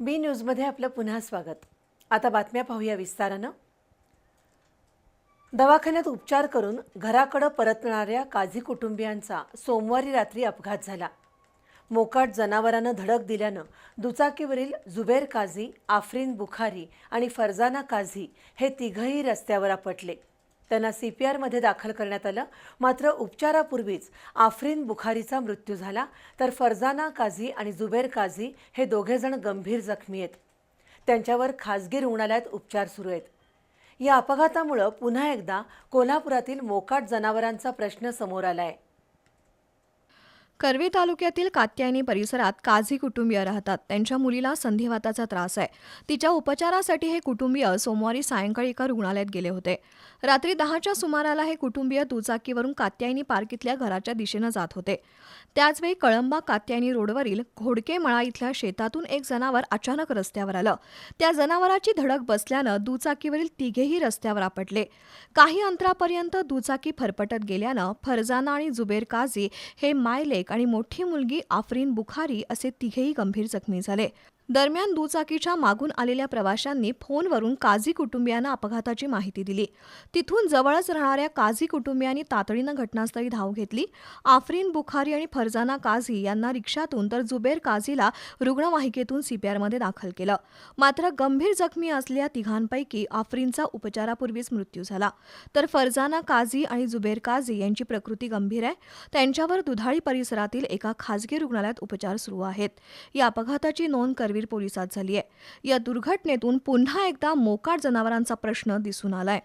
बी न्यूजमध्ये आपलं पुन्हा स्वागत. आता बातम्या पाहूया विस्तारानं. दवाखान्यात उपचार करून घराकडं परतणाऱ्या काझी कुटुंबियांचा सोमवारी रात्री अपघात झाला. मोकाट जनावरानं धडक दिल्यानं दुचाकीवरील जुबेर काझी आफरीन बुखारी आणि फरजाना काझी हे तिघही रस्त्यावर आपटले. त्यांना सी पी आरमध्ये दाखल करण्यात आलं. मात्र उपचारापूर्वीच आफरीन बुखारीचा मृत्यू झाला. तर फरजाना काझी आणि जुबेर काझी हे दोघेजण गंभीर जखमी आहेत. त्यांच्यावर खासगी रुग्णालयात उपचार सुरू आहेत. या अपघातामुळं पुन्हा एकदा कोल्हापुरातील मोकाट जनावरांचा प्रश्न समोर आला आहे करवी तालुक्यातील कात्यायनी परिसरात काझी कुटुंबीय राहतात. त्यांच्या मुलीला संधिवाताचा त्रास आहे. तिच्या उपचारासाठी हे कुटुंबीय सोमवारी सायंकाळी एका रुग्णालयात गेले होते. रात्री दहाच्या सुमाराला हे कुटुंबीय दुचाकीवरून कात्यायनी पार्क इथल्या घराच्या दिशेनं जात होते. त्याचवेळी कळंबा कात्यायनी रोडवरील घोडके मळा इथल्या शेतातून एक जनावर अचानक रस्त्यावर आलं. त्या जनावराची धडक बसल्यानं दुचाकीवरील तिघेही रस्त्यावर आपटले. काही अंतरापर्यंत दुचाकी फरफटत गेल्यानं फरजाना आणि जुबेर काझी हे मायलेक आणि मोठी मुलगी आफरीन बुखारी असे तिघेही गंभीर जखमी झाले. दरम्यान दुचाकीच्या मागून आलेल्या प्रवाशांनी फोनवरून काझी कुटुंबियांना अपघाताची माहिती दिली. तिथून जवळच राहणाऱ्या काझी कुटुंबियांनी तातडीनं घटनास्थळी धाव घेतली. आफरीन बुखारी आणि फरजाना काझी यांना रिक्षातून तर जुबेर काझीला रुग्णवाहिकेतून सीपीआरमध्ये दाखल केलं. मात्र गंभीर जखमी असलेल्या तिघांपैकी आफरीनचा उपचारापूर्वीच मृत्यू झाला. तर फरजाना काझी आणि जुबेर काझी यांची प्रकृती गंभीर आहे. त्यांच्यावर दुधाळी परिसरातील एका खासगी रुग्णालयात उपचार सुरू आहेत. या अपघाताची नोंद करवी करवीर पोलिसात झाली आहे या दुर्घटनेतून पुन्हा एकदा मोकाट जनावरांचा प्रश्न दिसून आलाय.